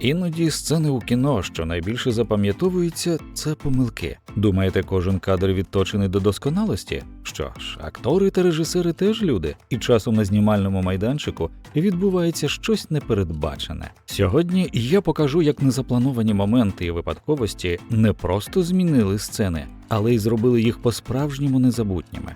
Іноді сцени у кіно, що найбільше запам'ятовуються, це помилки. Думаєте, кожен кадр відточений до досконалості? Що ж, актори та режисери теж люди, і часом на знімальному майданчику відбувається щось непередбачене. Сьогодні я покажу, як незаплановані моменти і випадковості не просто змінили сцени, але й зробили їх по-справжньому незабутніми.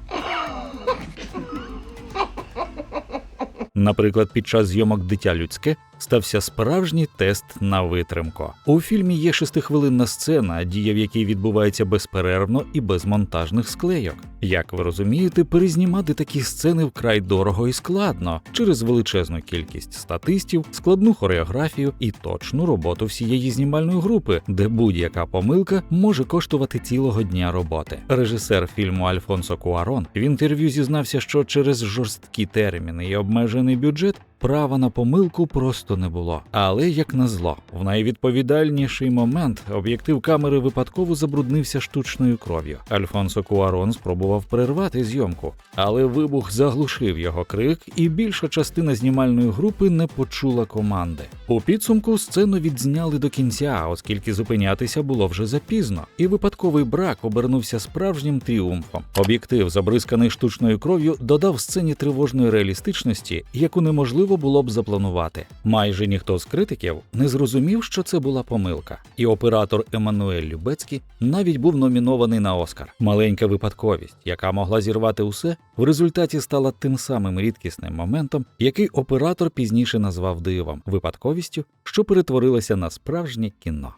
Наприклад, під час зйомок дитя людське стався справжній тест на витримку. У фільмі є шестихвилинна сцена, дія в якій відбувається безперервно і без монтажних склейок. Як ви розумієте, перезнімати такі сцени вкрай дорого і складно через величезну кількість статистів, складну хореографію і точну роботу всієї знімальної групи, де будь-яка помилка може коштувати цілого дня роботи. Режисер фільму Альфонсо Куарон в інтерв'ю зізнався, що через жорсткі терміни і обмежений бюджет права на помилку просто не було. Але як назло, в найвідповідальніший момент об'єктив камери випадково забруднився штучною кров'ю. Альфонсо Куарон спробував перервати зйомку, але вибух заглушив його крик, і більша частина знімальної групи не почула команди. У підсумку сцену відзняли до кінця, оскільки зупинятися було вже запізно, і випадковий брак обернувся справжнім тріумфом. Об'єктив, забризканий штучною кров'ю, додав сцені тривожної реалістичності, яку неможливо було б запланувати. Майже ніхто з критиків не зрозумів, що це була помилка, і оператор Еммануель Любецький навіть був номінований на Оскар. Маленька випадковість, яка могла зірвати усе, в результаті стала тим самим рідкісним моментом, який оператор пізніше назвав дивом, випадковістю, що перетворилася на справжнє кіно.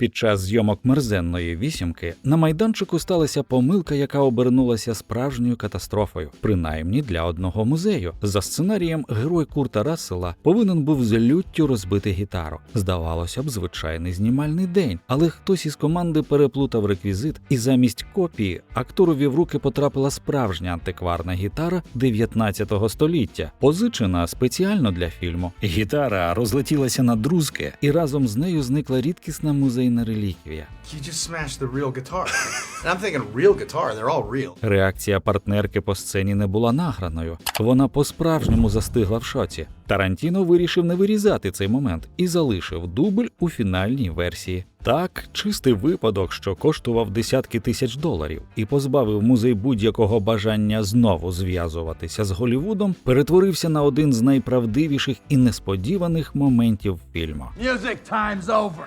Під час зйомок мерзенної вісімки на майданчику сталася помилка, яка обернулася справжньою катастрофою, принаймні для одного музею. За сценарієм, герой Курта Рассела повинен був з люттю розбити гітару. Здавалося б, звичайний знімальний день, але хтось із команди переплутав реквізит, і замість копії акторові в руки потрапила справжня антикварна гітара 19 століття, позичена спеціально для фільму. Гітара розлетілася на друзки, і разом з нею зникла рідкісна музейна реліквія. You just smashed the real guitar. and I'm thinking, real guitar, they're all real. Реакція партнерки по сцені не була награною. Вона по-справжньому застигла в шоці. Тарантіно вирішив не вирізати цей момент і залишив дубль у фінальній версії. Так, чистий випадок, що коштував десятки тисяч доларів, і позбавив музей будь-якого бажання знову зв'язуватися з Голівудом, перетворився на один з найправдивіших і несподіваних моментів фільму. Music time's over.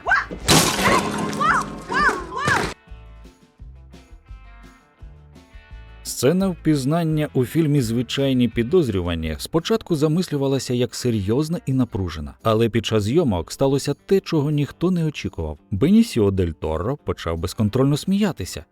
Сцена впізнання у фільмі Звичайні підозрювані спочатку замислювалася як серйозна і напружена, але під час зйомок сталося те, чого ніхто не очікував. Бенісіо Дель Торро почав безконтрольно сміятися.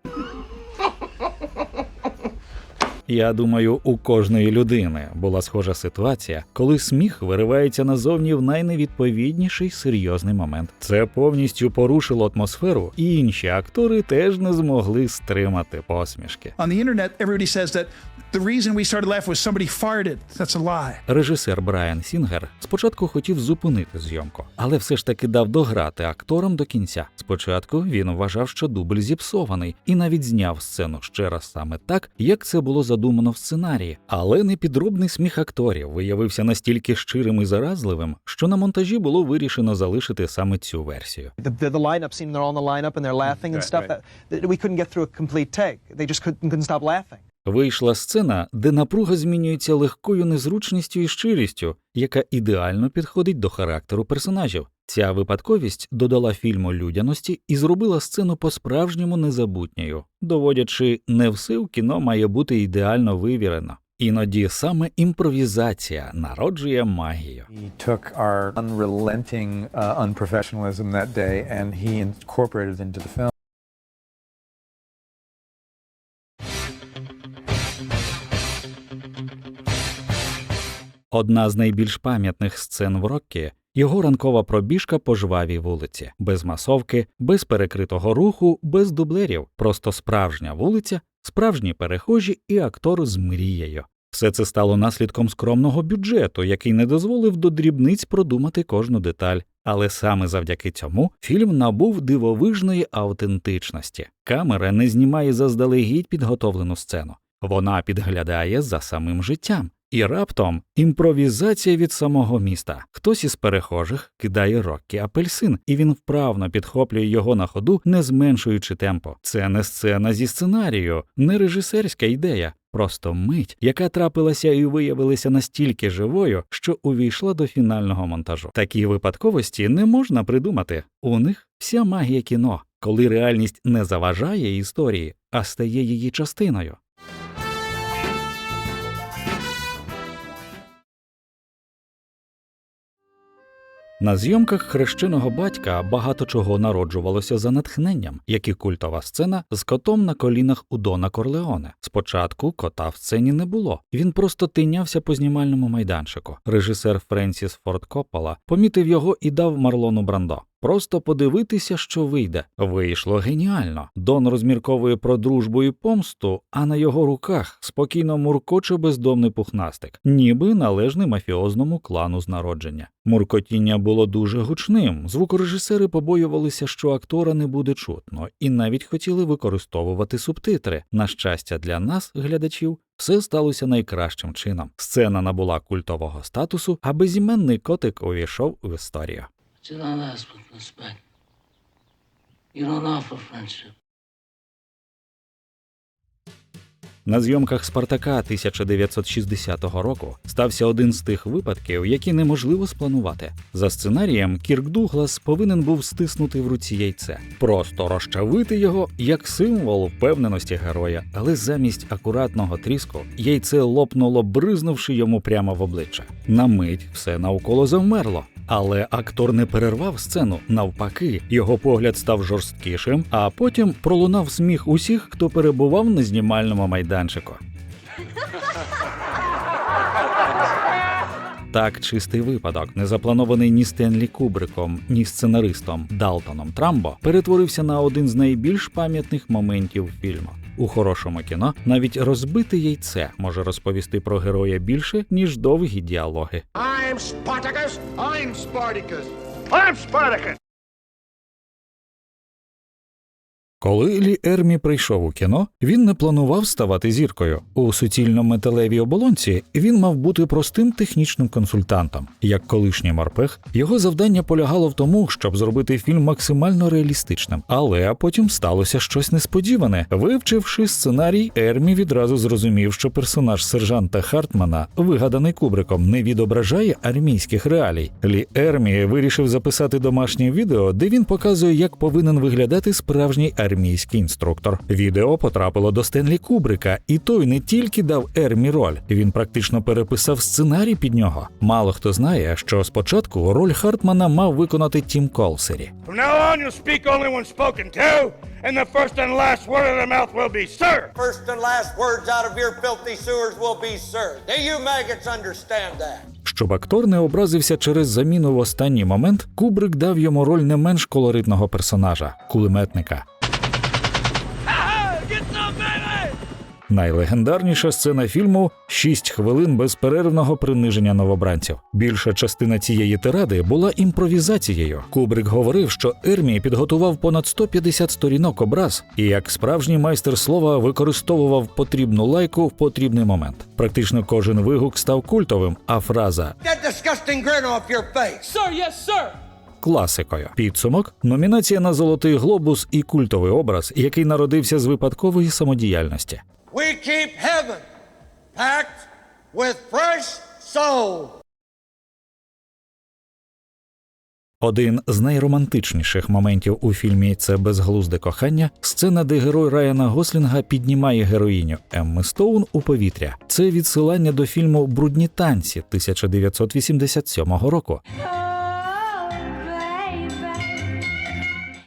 Я думаю, у кожної людини була схожа ситуація, коли сміх виривається назовні в найневідповідніший серйозний момент. Це повністю порушило атмосферу, і інші актори теж не змогли стримати посмішки. On the internet, everybody says that the reason we started laughing was somebody farted. That's a lie. Режисер Брайан Сінгер спочатку хотів зупинити зйомку, але все ж таки дав дограти акторам до кінця. Спочатку він вважав, що дубль зіпсований, і навіть зняв сцену ще раз саме так, як це було задумано в сценарії. Але непідробний сміх акторів виявився настільки щирим і заразливим, що на монтажі було вирішено залишити саме цю версію. the, the, the lineup scene, they're all in the lineup and they're laughing Вийшла сцена, де напруга змінюється легкою незручністю і щирістю, яка ідеально підходить до характеру персонажів. Ця випадковість додала фільму людяності і зробила сцену по-справжньому незабутньою, доводячи, не все в кіно має бути ідеально вивірено. Іноді саме імпровізація народжує магію. He took our unrelenting uh, unprofessionalism that day and he incorporated into the film. Одна з найбільш пам'ятних сцен в Роккі – його ранкова пробіжка по жвавій вулиці, без масовки, без перекритого руху, без дублерів, просто справжня вулиця, справжні перехожі і актор з мрією. Все це стало наслідком скромного бюджету, який не дозволив до дрібниць продумати кожну деталь. Але саме завдяки цьому фільм набув дивовижної автентичності. Камера не знімає заздалегідь підготовлену сцену. Вона підглядає за самим життям. І раптом імпровізація від самого міста. Хтось із перехожих кидає Роккі апельсин, і він вправно підхоплює його на ходу, не зменшуючи темпо. Це не сцена зі сценарію, не режисерська ідея. Просто мить, яка трапилася і виявилася настільки живою, що увійшла до фінального монтажу. Такі випадковості не можна придумати. У них вся магія кіно, коли реальність не заважає історії, а стає її частиною. На зйомках хрещеного батька багато чого народжувалося за натхненням, як і культова сцена з котом на колінах у Дона Корлеоне. Спочатку кота в сцені не було, він просто тинявся по знімальному майданчику. Режисер Френсіс Форд Коппола помітив його і дав Марлону Брандо. Просто подивитися, що вийде. Вийшло геніально. Дон розмірковує про дружбу і помсту, а на його руках спокійно муркоче бездомний пухнастик, ніби належний мафіозному клану з народження. Муркотіння було дуже гучним. Звукорежисери побоювалися, що актора не буде чутно, і навіть хотіли використовувати субтитри. На щастя, для нас, глядачів, все сталося найкращим чином. Сцена набула культового статусу, а безіменний котик увійшов у історію. You don't ask with respect. You don't offer friendship. На зйомках Спартака 1960 року стався один з тих випадків, які неможливо спланувати. За сценарієм Кірк Дуглас повинен був стиснути в руці яйце, просто розчавити його як символ впевненості героя, але замість акуратного тріску яйце лопнуло, бризнувши йому прямо в обличчя. На мить все навколо завмерло. Але актор не перервав сцену. Навпаки, його погляд став жорсткішим, а потім пролунав сміх усіх, хто перебував на знімальному майданчику. Так, чистий випадок, не запланований ні Стенлі Кубриком, ні сценаристом Далтоном Трамбо, перетворився на один з найбільш пам'ятних моментів фільму. У хорошому кіно навіть розбите яйце може розповісти про героя більше, ніж довгі діалоги. I'm Spartacus. I'm Spartacus. I'm Spartacus. Коли Лі Ермі прийшов у кіно, він не планував ставати зіркою. У суцільно металевій оболонці він мав бути простим технічним консультантом. Як колишній морпех, його завдання полягало в тому, щоб зробити фільм максимально реалістичним. Але потім сталося щось несподіване. Вивчивши сценарій, Ермі відразу зрозумів, що персонаж сержанта Хартмана, вигаданий Кубриком, не відображає армійських реалій. Лі Ермі вирішив записати домашнє відео, де він показує, як повинен виглядати справжній армійський інструктор. Відео потрапило до Стенлі Кубрика, і той не тільки дав Ермі роль, він практично переписав сценарій під нього. Мало хто знає, що спочатку роль Хартмана мав виконати Тім Колсері. And the first and last word of the mouth will be sir. First and last words out of your filthy sewers will be, sir. Do you maggots understand that? Щоб актор не образився через заміну в останній момент, Кубрик дав йому роль не менш колоритного персонажа кулеметника. Найлегендарніша сцена фільму 6 хвилин безперервного приниження новобранців. Більша частина цієї тиради була імпровізацією. Кубрик говорив, що Ермі підготував понад 150 сторінок образ і як справжній майстер слова використовував потрібну лайку в потрібний момент. Практично кожен вигук став культовим, а фраза face. класикою. Підсумок номінація на Золотий глобус і культовий образ, який народився з випадкової самодіяльності. We keep heaven packed with fresh soul. Один з найромантичніших моментів у фільмі це безглузде кохання. Сцена, де герой Райана Гослінга піднімає героїню Емми Стоун у повітря. Це відсилання до фільму Брудні танці 1987 року.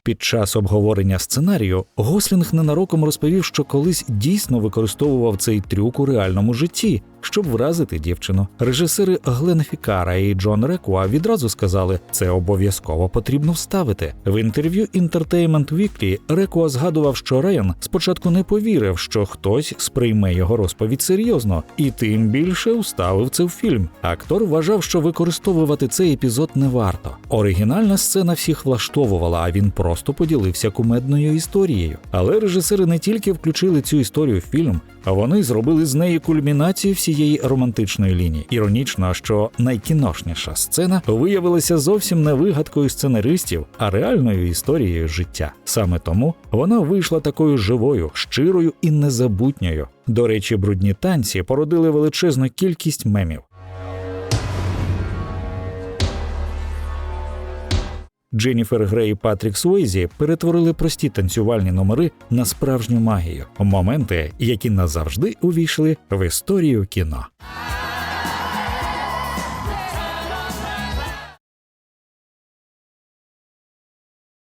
Під час обговорення сценарію Гослінг ненароком розповів, що колись дійсно використовував цей трюк у реальному житті, щоб вразити дівчину. Режисери Глен Фікара і Джон Рекуа відразу сказали, це обов'язково потрібно вставити. В інтерв'ю Entertainment Weekly Рекуа згадував, що Райан спочатку не повірив, що хтось сприйме його розповідь серйозно, і тим більше вставив це в фільм. Актор вважав, що використовувати цей епізод не варто. Оригінальна сцена всіх влаштовувала, а він просто поділився кумедною історією. Але режисери не тільки включили цю історію в фільм, а вони зробили з неї кульмінацію всієї цієї романтичної лінії. Іронічно, що найкіношніша сцена виявилася зовсім не вигадкою сценаристів, а реальною історією життя. Саме тому вона вийшла такою живою, щирою і незабутньою. До речі, брудні танці породили величезну кількість мемів. Дженніфер Грей і Патрік Суейзі перетворили прості танцювальні номери на справжню магію, моменти, які назавжди увійшли в історію кіно.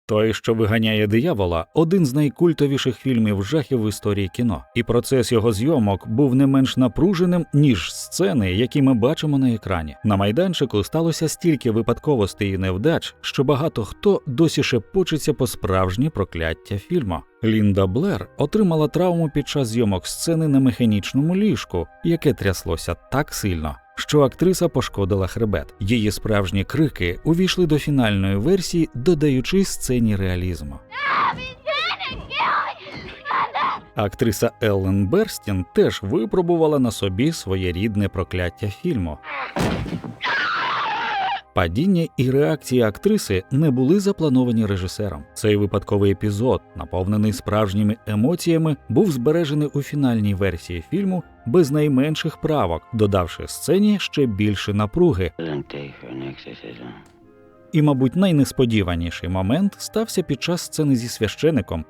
Той, що виганяє диявола, один з найкультовіших фільмів жахів в історії кіно, і процес його зйомок був не менш напруженим ніж сцени, які ми бачимо на екрані. На майданчику сталося стільки випадковостей і невдач, що багато хто досі шепочеться по справжні прокляття фільму. Лінда Блер отримала травму під час зйомок сцени на механічному ліжку, яке тряслося так сильно, що актриса пошкодила хребет. Її справжні крики увійшли до фінальної версії, додаючи сцені реалізму. Актриса Еллен Берстін теж випробувала на собі своєрідне прокляття фільму. Падіння і реакції актриси не були заплановані режисером. Цей випадковий епізод, наповнений справжніми емоціями, був збережений у фінальній версії фільму без найменших правок, додавши сцені ще більше напруги. І, мабуть, найнесподіваніший момент стався під час сцени зі священиком.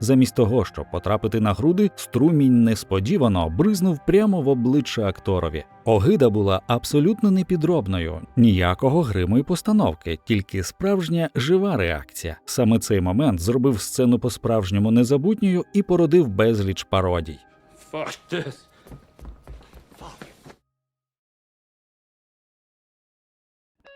Замість того, щоб потрапити на груди, струмінь несподівано бризнув прямо в обличчя акторові. Огида була абсолютно непідробною, ніякого гриму і постановки, тільки справжня жива реакція. Саме цей момент зробив сцену по-справжньому незабутньою і породив безліч пародій. Fuck this.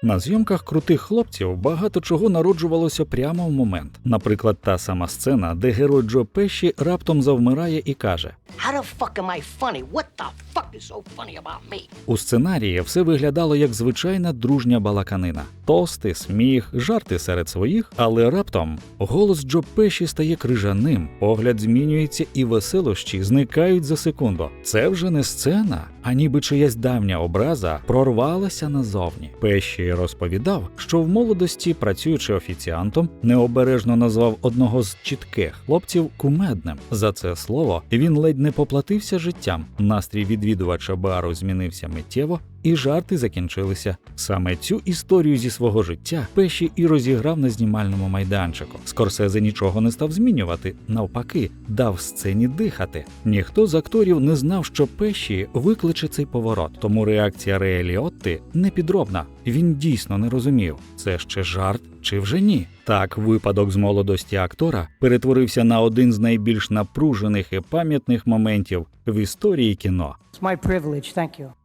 На зйомках крутих хлопців багато чого народжувалося прямо в момент. Наприклад, та сама сцена, де герой Джо Пеші раптом завмирає і каже: How the fuck am I funny? What the fuck is so funny about me? У сценарії все виглядало як звичайна дружня балаканина: тости, сміх, жарти серед своїх, але раптом голос Джо Пеші стає крижаним, погляд змінюється і веселощі зникають за секунду. Це вже не сцена, а ніби чиясь давня образа прорвалася назовні. Пеші розповідав, що в молодості, працюючи офіціантом, необережно назвав одного з чітких хлопців кумедним. За це слово він ледь не поплатився життям. Настрій відвідувача бару змінився миттєво, і жарти закінчилися. Саме цю історію зі свого життя Пеші і розіграв на знімальному майданчику. Скорсезе нічого не став змінювати, навпаки, дав сцені дихати. Ніхто з акторів не знав, що Пеші викличе цей поворот, тому реакція Рея Ліотти не підробна. Він дійсно не розумів, це ще жарт чи вже ні. Так, випадок з молодості актора перетворився на один з найбільш напружених і пам'ятних моментів в історії кіно. It's my privilege. Thank you.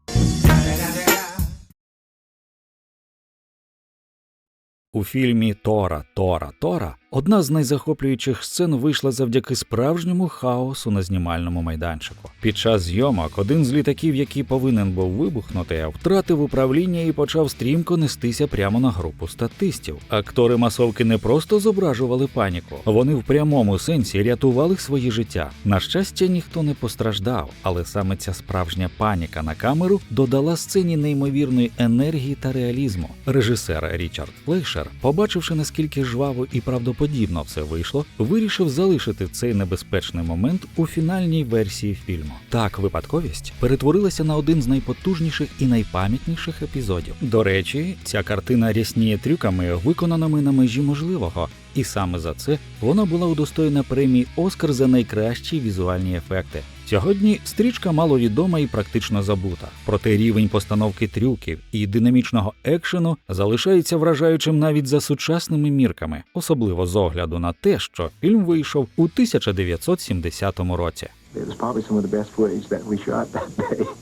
У фільмі Тора, Тора, Тора одна з найзахоплюючих сцен вийшла завдяки справжньому хаосу на знімальному майданчику. Під час зйомок один з літаків, який повинен був вибухнути, втратив управління і почав стрімко нестися прямо на групу статистів. Актори масовки не просто зображували паніку, вони в прямому сенсі рятували свої життя. На щастя, ніхто не постраждав, але саме ця справжня паніка на камеру додала сцені неймовірної енергії та реалізму. Режисер Річард Флейшер, побачивши наскільки жваво і правдоподібно все вийшло, вирішив залишити цей небезпечний момент у фінальній версії фільму. Так, випадковість перетворилася на один з найпотужніших і найпам'ятніших епізодів. До речі, ця картина рясніє трюками, виконаними на межі можливого. І саме за це вона була удостоєна премії Оскар за найкращі візуальні ефекти. Сьогодні стрічка маловідома і практично забута. Проте рівень постановки трюків і динамічного екшену залишається вражаючим навіть за сучасними мірками, особливо з огляду на те, що фільм вийшов у 1970 році.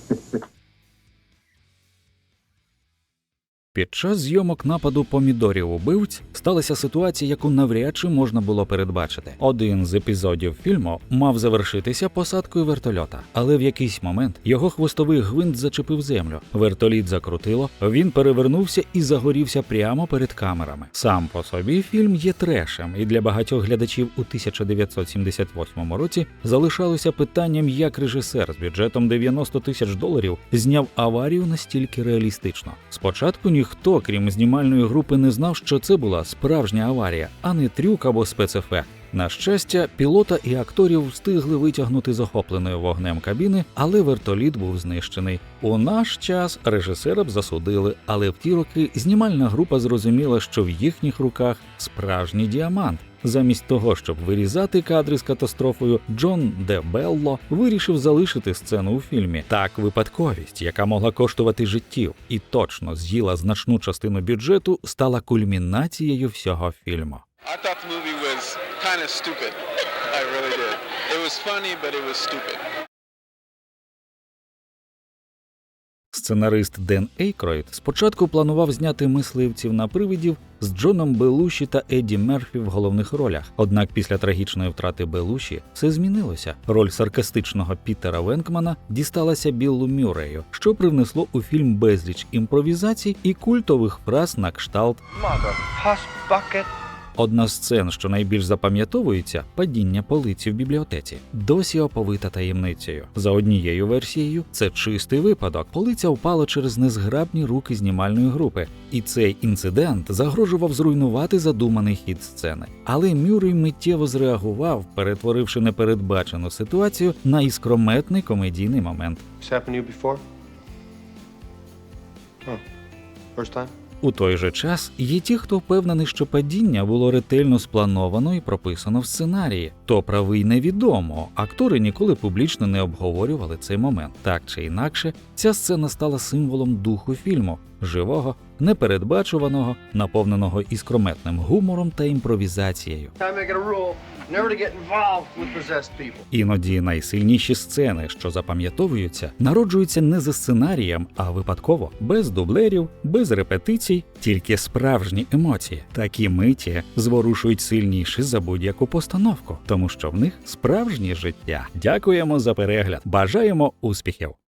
Під час зйомок нападу помідорів убивць сталася ситуація, яку навряд чи можна було передбачити. Один з епізодів фільму мав завершитися посадкою вертольота, але в якийсь момент його хвостовий гвинт зачепив землю. Вертоліт закрутило, він перевернувся і загорівся прямо перед камерами. Сам по собі фільм є трешем, і для багатьох глядачів у 1978 році залишалося питанням, як режисер з бюджетом 90 тисяч доларів зняв аварію настільки реалістично. Спочатку ніхто, крім знімальної групи, не знав, що це була справжня аварія, а не трюк або спецефект. На щастя, пілота і акторів встигли витягнути з охопленої вогнем кабіни, але вертоліт був знищений. У наш час режисера б засудили, але в ті роки знімальна група зрозуміла, що в їхніх руках справжній діамант. Замість того, щоб вирізати кадри з катастрофою, Джон Де Белло вирішив залишити сцену у фільмі. Так, випадковість, яка могла коштувати життів, і точно з'їла значну частину бюджету, стала кульмінацією всього фільму. I really did. It was funny, but it was stupid. Сценарист Ден Ейкройд спочатку планував зняти мисливців на привидів з Джоном Белуші та Едді Мерфі в головних ролях. Однак після трагічної втрати Белуші все змінилося. Роль саркастичного Пітера Венкмана дісталася Біллу Мюррею, що привнесло у фільм безліч імпровізацій і культових фраз на кшталт Mother. Одна з сцен, що найбільш запам'ятовується, падіння полиці в бібліотеці, досі оповита таємницею. За однією версією, це чистий випадок. Полиця впала через незграбні руки знімальної групи, і цей інцидент загрожував зруйнувати задуманий хід сцени. Але Мюррей миттєво зреагував, перетворивши непередбачену ситуацію на іскрометний комедійний момент. First time? У той же час є ті, хто впевнений, що падіння було ретельно сплановано і прописано в сценарії. То правий невідомо. Актори ніколи публічно не обговорювали цей момент. Так чи інакше, ця сцена стала символом духу фільму живого, непередбачуваного, наповненого іскрометним гумором та імпровізацією. Іноді найсильніші сцени, що запам'ятовуються, народжуються не за сценарієм, а випадково, без дублерів, без репетицій, тільки справжні емоції. Такі миті зворушують сильніше за будь-яку постановку, тому що в них справжнє життя. Дякуємо за перегляд. Бажаємо успіхів!